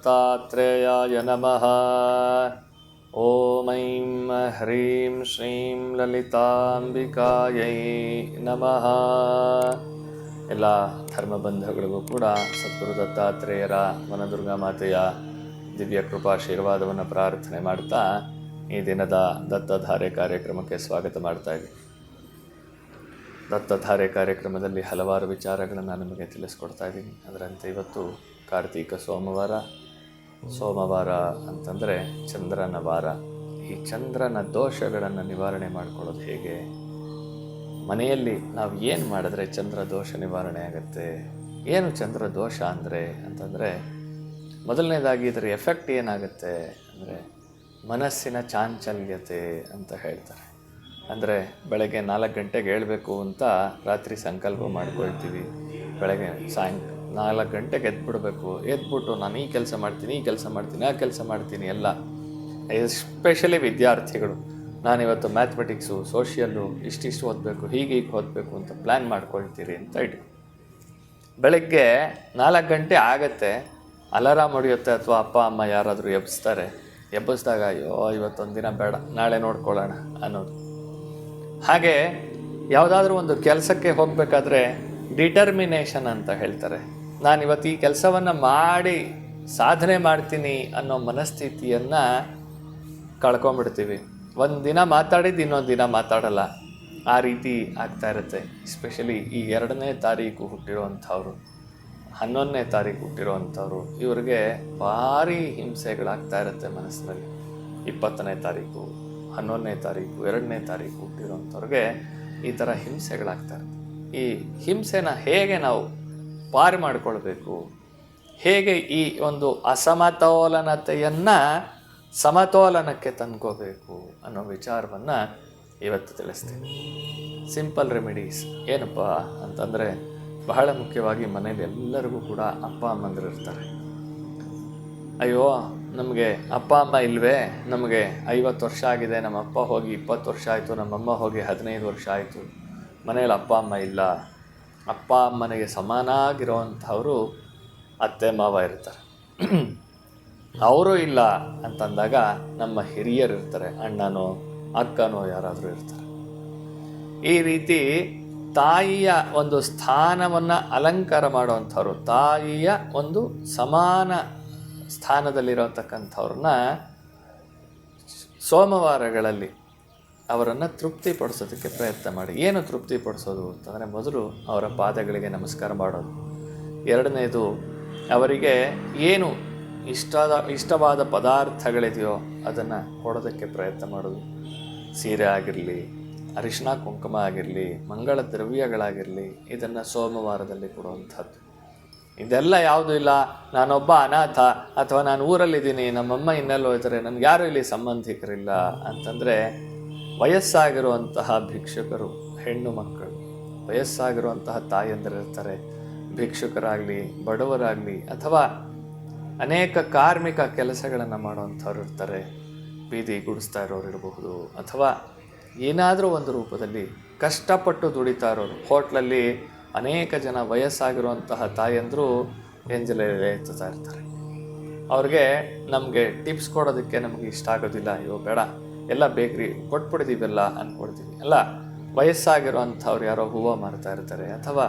ದತ್ತಾತ್ರೇಯಾಯ ನಮಃ. ಓಂ ಐಂ ಹ್ರೀಂ ಶ್ರೀಂ ಲಲಿತಾಂಬಿಕಾಯೈ ನಮಃ ಎಲ್ಲ ಧರ್ಮಬಂಧುಗಳಿಗೂ ಕೂಡ ಸದ್ಗುರು ದತ್ತಾತ್ರೇಯರ ವನದುರ್ಗಾ ಮಾತೆಯ ದಿವ್ಯ ಕೃಪಾಶೀರ್ವಾದವನ್ನು ಪ್ರಾರ್ಥನೆ ಮಾಡ್ತಾ ಈ ದಿನದ ದತ್ತಧಾರೆ ಕಾರ್ಯಕ್ರಮಕ್ಕೆ ಸ್ವಾಗತ ಮಾಡ್ತಾ ಇದ್ದೀನಿ. ದತ್ತಧಾರೆ ಕಾರ್ಯಕ್ರಮದಲ್ಲಿ ಹಲವಾರು ವಿಚಾರಗಳನ್ನು ನಿಮಗೆ ತಿಳಿಸ್ಕೊಡ್ತಾ ಇದ್ದೀನಿ. ಅದರಂತೆ ಇವತ್ತು ಕಾರ್ತೀಕ ಸೋಮವಾರ ಸೋಮವಾರ ಅಂತಂದರೆ ಚಂದ್ರನ ವಾರ. ಈ ಚಂದ್ರನ ದೋಷಗಳನ್ನು ನಿವಾರಣೆ ಮಾಡ್ಕೊಳ್ಳೋದು ಹೇಗೆ? ಮನೆಯಲ್ಲಿ ನಾವು ಏನು ಮಾಡಿದ್ರೆ ಚಂದ್ರ ದೋಷ ನಿವಾರಣೆ ಆಗುತ್ತೆ? ಏನು ಚಂದ್ರ ದೋಷ ಅಂದರೆ ಅಂತಂದರೆ ಮೊದಲನೇದಾಗಿ ಇದರ ಎಫೆಕ್ಟ್ ಏನಾಗುತ್ತೆ ಅಂದರೆ ಮನಸ್ಸಿನ ಚಾಂಚಲ್ಯತೆ ಅಂತ ಹೇಳ್ತಾರೆ. ಅಂದರೆ ಬೆಳಗ್ಗೆ ನಾಲ್ಕು ಗಂಟೆಗೆ ಹೇಳಬೇಕು ಅಂತ ರಾತ್ರಿ ಸಂಕಲ್ಪ ಮಾಡ್ಕೊಳ್ತೀವಿ. ಬೆಳಗ್ಗೆ ಸಾಯಂಕ ನಾಲ್ಕು ಗಂಟೆಗೆ ಎದ್ಬಿಡ್ಬೇಕು. ಎದ್ಬಿಟ್ಟು ನಾನು ಈ ಕೆಲಸ ಮಾಡ್ತೀನಿ, ಈ ಕೆಲಸ ಮಾಡ್ತೀನಿ, ಆ ಕೆಲಸ ಮಾಡ್ತೀನಿ ಎಲ್ಲ. ಎಸ್ಪೆಷಲಿ ವಿದ್ಯಾರ್ಥಿಗಳು. ನಾನಿವತ್ತು ಮ್ಯಾಥಮೆಟಿಕ್ಸು ಸೋಷಿಯಲ್ಲು ಇಷ್ಟಿಷ್ಟು ಓದಬೇಕು, ಹೀಗೆ ಹೀಗೆ ಓದಬೇಕು ಅಂತ ಪ್ಲ್ಯಾನ್ ಮಾಡ್ಕೊಳ್ತೀರಿ ಅಂತ ಇಟ್ಟು ಬೆಳಗ್ಗೆ ನಾಲ್ಕು ಗಂಟೆ ಆಗತ್ತೆ. ಅಲಾರಾಮ್ ಹೊಡೆಯುತ್ತೆ ಅಥವಾ ಅಪ್ಪ, ಅಮ್ಮ ಯಾರಾದರೂ ಎಬ್ಬಿಸ್ತಾರೆ ಎಬ್ಬಿಸ್ದಾಗ, ಅಯ್ಯೋ, ಇವತ್ತೊಂದು ದಿನ ಬೇಡ, ನಾಳೆ ನೋಡ್ಕೊಳ್ಳೋಣ, ಅನ್ನೋದು. ಹಾಗೆ ಯಾವುದಾದ್ರೂ ಒಂದು ಕೆಲಸಕ್ಕೆ ಹೋಗಬೇಕಾದ್ರೆ ಡಿಟರ್ಮಿನೇಷನ್ ಅಂತ ಹೇಳ್ತಾರೆ. ನಾನು ಇವತ್ತು ಈ ಕೆಲಸವನ್ನು ಮಾಡಿ ಸಾಧನೆ ಮಾಡ್ತೀನಿ ಅನ್ನೋ ಮನಸ್ಥಿತಿಯನ್ನು ಕಳ್ಕೊಂಬಿಡ್ತೀವಿ ಒಂದು ದಿನ ಮಾತಾಡಿದ್ದು ಇನ್ನೊಂದು ದಿನ ಮಾತಾಡಲ್ಲ. ಆ ರೀತಿ ಆಗ್ತಾ ಇರುತ್ತೆ. ಎಸ್ಪೆಷಲಿ ಈ ಎರಡನೇ ತಾರೀಕು ಹುಟ್ಟಿರುವಂಥವ್ರು, ಹನ್ನೊಂದನೇ ತಾರೀಕು ಹುಟ್ಟಿರುವಂಥವ್ರು, ಇವ್ರಿಗೆ ಭಾರಿ ಹಿಂಸೆಗಳಾಗ್ತಾ ಇರುತ್ತೆ ಮನಸ್ಸಿನಲ್ಲಿ. ಇಪ್ಪತ್ತನೇ ತಾರೀಕು, ಹನ್ನೊಂದನೇ ತಾರೀಕು, ಎರಡನೇ ತಾರೀಕು ಹುಟ್ಟಿರುವಂಥವ್ರಿಗೆ ಈ ಥರ ಹಿಂಸೆಗಳಾಗ್ತಾ ಇರುತ್ತೆ. ಈ ಹಿಂಸೆನ ಹೇಗೆ ನಾವು ಪಾರು ಮಾಡಿಕೊಳ್ಬೇಕು. ಹೇಗೆ ಈ ಒಂದು ಅಸಮತೋಲನತೆಯನ್ನು ಸಮತೋಲನಕ್ಕೆ ತಂದ್ಕೋಬೇಕು ಅನ್ನೋ ವಿಚಾರವನ್ನು ಇವತ್ತು ತಿಳಿಸ್ತೀನಿ. ಸಿಂಪಲ್ ರೆಮಿಡೀಸ್ ಏನಪ್ಪ ಅಂತಂದರೆ ಬಹಳ ಮುಖ್ಯವಾಗಿ ಮನೇಲಿ ಎಲ್ಲರಿಗೂ ಕೂಡ ಅಪ್ಪ ಅಮ್ಮಂದಿರು ಇರ್ತಾರೆ. ಅಯ್ಯೋ, ನಮಗೆ ಅಪ್ಪ, ಅಮ್ಮ ಇಲ್ವೇ? ನಮಗೆ ಐವತ್ತು ವರ್ಷ ಆಗಿದೆ ನಮ್ಮ ಅಪ್ಪ ಹೋಗಿ ಇಪ್ಪತ್ತು ವರ್ಷ ಆಯಿತು, ನಮ್ಮಮ್ಮ ಹೋಗಿ ಹದಿನೈದು ವರ್ಷ ಆಯಿತು. ಮನೇಲಿ ಅಪ್ಪ, ಅಮ್ಮ ಇಲ್ಲ. ಅಪ್ಪ ಅಮ್ಮನಿಗೆ ಸಮನಾಗಿರುವಂಥವರು ಅತ್ತೆ ಮಾವ ಇರ್ತಾರೆ. ಅವರು ಇಲ್ಲ ಅಂತಂದಾಗ ನಮ್ಮ ಹಿರಿಯರು ಇರ್ತಾರೆ, ಅಣ್ಣನೋ, ಅಕ್ಕನೋ ಯಾರಾದರೂ ಇರ್ತಾರೆ. ಈ ರೀತಿ ತಾಯಿಯ ಒಂದು ಸ್ಥಾನವನ್ನು ಅಲಂಕಾರ ಮಾಡುವಂಥವ್ರು, ತಾಯಿಯ ಒಂದು ಸಮಾನ ಸ್ಥಾನದಲ್ಲಿರತಕ್ಕಂಥವ್ರನ್ನ ಸೋಮವಾರಗಳಲ್ಲಿ ಅವರನ್ನು ತೃಪ್ತಿಪಡಿಸೋದಕ್ಕೆ ಪ್ರಯತ್ನ ಮಾಡಿ. ಏನು ತೃಪ್ತಿಪಡಿಸೋದು ಅಂತಂದರೆ ಮೊದಲು ಅವರ ಪಾದಗಳಿಗೆ ನಮಸ್ಕಾರ ಮಾಡೋದು. ಎರಡನೇದು, ಅವರಿಗೆ ಏನು ಇಷ್ಟದ, ಇಷ್ಟವಾದ ಪದಾರ್ಥಗಳಿದೆಯೋ ಅದನ್ನು ಕೊಡೋದಕ್ಕೆ ಪ್ರಯತ್ನ ಮಾಡೋದು. ಸೀರೆ ಆಗಿರಲಿ ಅರಿಶಿನ ಕುಂಕುಮ ಆಗಿರಲಿ, ಮಂಗಳ ದ್ರವ್ಯಗಳಾಗಿರಲಿ, ಇದನ್ನು ಸೋಮವಾರದಲ್ಲಿ ಕೊಡುವಂಥದ್ದು. ಇದೆಲ್ಲ ಯಾವುದೂ ಇಲ್ಲ. ನಾನೊಬ್ಬ ಅನಾಥ ಅಥವಾ ನಾನು ಊರಲ್ಲಿದ್ದೀನಿ, ನಮ್ಮಮ್ಮ ಇನ್ನೆಲ್ಲೋ ಇದ್ದಾರೆ, ನನಗೆ ಯಾರು ಇಲ್ಲಿ ಸಂಬಂಧಿಕರಿಲ್ಲ ಅಂತಂದರೆ ವಯಸ್ಸಾಗಿರುವಂತಹ ಭಿಕ್ಷುಕರು ಹೆಣ್ಣು ಮಕ್ಕಳು, ವಯಸ್ಸಾಗಿರುವಂತಹ ತಾಯಂದಿರಿರ್ತಾರೆ ಭಿಕ್ಷುಕರಾಗಲಿ, ಬಡವರಾಗಲಿ ಅಥವಾ ಅನೇಕ ಕಾರ್ಮಿಕ ಕೆಲಸಗಳನ್ನು ಮಾಡುವಂಥವ್ರು ಇರ್ತಾರೆ, ಬೀದಿ ಗುಡಿಸ್ತಾ ಇರೋರು ಇರಬಹುದು ಅಥವಾ ಏನಾದರೂ ಒಂದು ರೂಪದಲ್ಲಿ ಕಷ್ಟಪಟ್ಟು ದುಡಿತಾ ಇರೋರು. ಹೋಟ್ಲಲ್ಲಿ ಅನೇಕ ಜನ ವಯಸ್ಸಾಗಿರುವಂತಹ ತಾಯಂದರು ಎಂಜಲ ಎತ್ತುತ್ತಾ ಇರ್ತಾರೆ. ಅವ್ರಿಗೆ ನಮಗೆ ಟಿಪ್ಸ್ ಕೊಡೋದಕ್ಕೆ ನಮಗೆ ಇಷ್ಟ ಆಗೋದಿಲ್ಲ, ಅಯ್ಯೋ, ಬೇಡ. ಎಲ್ಲ ಬೇಕ್ರಿ ಕೊಟ್ಬಿಡ್ತೀವಲ್ಲ ಅಂದ್ಕೊಡ್ತೀವಿ ಅಲ್ಲ, ವಯಸ್ಸಾಗಿರುವಂಥವ್ರು ಯಾರೋ ಹೂವು ಮಾರ್ತಾ ಇರ್ತಾರೆ ಅಥವಾ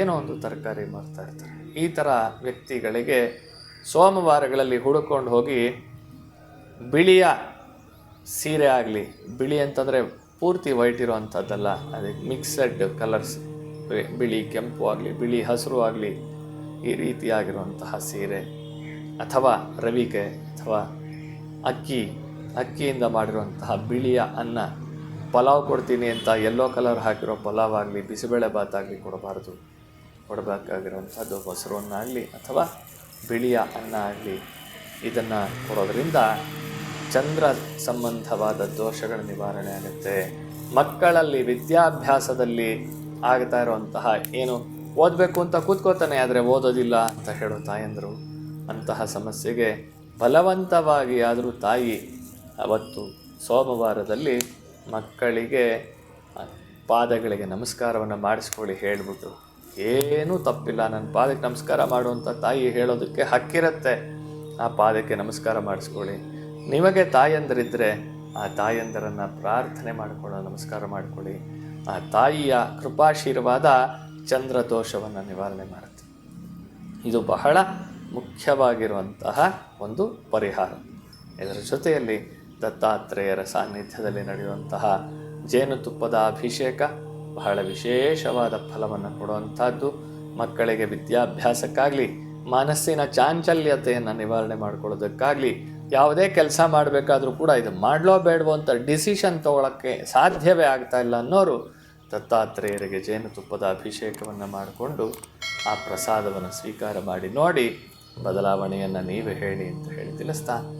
ಏನೋ ಒಂದು ತರಕಾರಿ ಮಾರ್ತಾ ಇರ್ತಾರೆ. ಈ ಥರ ವ್ಯಕ್ತಿಗಳಿಗೆ ಸೋಮವಾರಗಳಲ್ಲಿ ಹುಡುಕೊಂಡು ಹೋಗಿ ಬಿಳಿಯ ಸೀರೆ ಆಗಲಿ, ಬಿಳಿ ಅಂತಂದರೆ ಪೂರ್ತಿ ವೈಟ್ ಇರೋವಂಥದ್ದಲ್ಲ ಅದಕ್ಕೆ ಮಿಕ್ಸಡ್ ಕಲರ್ಸ್, ಬಿಳಿ ಕೆಂಪು ಆಗಲಿ, ಬಿಳಿ ಹಸಿರು ಆಗಲಿ ಈ ರೀತಿಯಾಗಿರುವಂತಹ ಸೀರೆ ಅಥವಾ ರವಿಕೆ ಅಥವಾ ಅಕ್ಕಿ ಅಕ್ಕಿಯಿಂದ ಮಾಡಿರುವಂತಹ ಬಿಳಿಯ ಅನ್ನ. ಪಲಾವ್ ಕೊಡ್ತೀನಿ ಅಂತ ಯೆಲ್ಲೋ ಕಲರ್ ಹಾಕಿರೋ ಪಲಾವ್ ಆಗಲಿ, ಬಿಸಿಬೇಳೆ ಆಗಲಿ ಕೊಡಬಾರ್ದು. ಕೊಡಬೇಕಾಗಿರುವಂಥದ್ದು ಮೊಸರನ್ನಾಗಲಿ ಅಥವಾ ಬಿಳಿಯ ಅನ್ನ ಆಗಲಿ. ಇದನ್ನು ಕೊಡೋದ್ರಿಂದ ಚಂದ್ರ ಸಂಬಂಧವಾದ ದೋಷಗಳ ನಿವಾರಣೆ ಆಗುತ್ತೆ. ಮಕ್ಕಳಲ್ಲಿ ವಿದ್ಯಾಭ್ಯಾಸದಲ್ಲಿ ಆಗ್ತಾ ಇರುವಂತಹ ಏನು ಓದಬೇಕು ಅಂತ ಕೂತ್ಕೋತಾನೆ ಆದರೆ ಓದೋದಿಲ್ಲ ಅಂತ ಹೇಳೋ ತಾಯಂದರು, ಅಂತಹ ಸಮಸ್ಯೆಗೆ ಬಲವಂತವಾಗಿ ಆದರೂ ತಾಯಿ ಅವತ್ತು ಸೋಮವಾರದಲ್ಲಿ ಮಕ್ಕಳಿಗೆ ಪಾದಗಳಿಗೆ ನಮಸ್ಕಾರವನ್ನು ಮಾಡಿಸ್ಕೊಳ್ಳಿ ಹೇಳಿಬಿಟ್ಟು. ಏನೂ ತಪ್ಪಿಲ್ಲ, ನನ್ನ ಪಾದಕ್ಕೆ ನಮಸ್ಕಾರ ಮಾಡುವಂಥ ತಾಯಿ ಹೇಳೋದಕ್ಕೆ ಹಕ್ಕಿರುತ್ತೆ. ಆ ಪಾದಕ್ಕೆ ನಮಸ್ಕಾರ ಮಾಡಿಸ್ಕೊಳ್ಳಿ. ನಿಮಗೆ ತಾಯಂದರಿದ್ದರೆ ಆ ತಾಯಂದರನ್ನು ಪ್ರಾರ್ಥನೆ ಮಾಡಿಕೊಳ್ಳೋ, ನಮಸ್ಕಾರ ಮಾಡಿಕೊಳ್ಳಿ. ಆ ತಾಯಿಯ ಕೃಪಾಶೀರ್ವಾದ ಚಂದ್ರ ದೋಷವನ್ನು ನಿವಾರಣೆ ಮಾಡುತ್ತೆ. ಇದು ಬಹಳ ಮುಖ್ಯವಾಗಿರುವಂತಹ ಒಂದು ಪರಿಹಾರ. ಇದರ ಜೊತೆಯಲ್ಲಿ ದತ್ತಾತ್ರೇಯರ ಸಾನ್ನಿಧ್ಯದಲ್ಲಿ ನಡೆಯುವಂತಹ ಜೇನುತುಪ್ಪದ ಅಭಿಷೇಕ ಬಹಳ ವಿಶೇಷವಾದ ಫಲವನ್ನು ಕೊಡುವಂಥದ್ದು ಮಕ್ಕಳಿಗೆ ವಿದ್ಯಾಭ್ಯಾಸಕ್ಕಾಗಲಿ, ಮನಸ್ಸಿನ ಚಾಂಚಲ್ಯತೆಯನ್ನು ನಿವಾರಣೆ ಮಾಡ್ಕೊಳ್ಳೋದಕ್ಕಾಗಲಿ, ಯಾವುದೇ ಕೆಲಸ ಮಾಡಬೇಕಾದ್ರೂ ಕೂಡ ಇದು ಮಾಡಲೋ ಬೇಡವೋ ಅಂತ ಡಿಸಿಷನ್ ತಗೊಳ್ಳೋಕ್ಕೆ ಸಾಧ್ಯವೇ ಆಗ್ತಾ ಇಲ್ಲ ಅನ್ನೋರು ದತ್ತಾತ್ರೇಯರಿಗೆ ಜೇನುತುಪ್ಪದ ಅಭಿಷೇಕವನ್ನು ಮಾಡಿಕೊಂಡು ಆ ಪ್ರಸಾದವನ್ನು ಸ್ವೀಕಾರ ಮಾಡಿ ನೋಡಿ, ಬದಲಾವಣೆಯನ್ನು ನೀವೇ ಹೇಳಿ ಅಂತ ಹೇಳಿ ತಿಳಿಸ್ತಾ.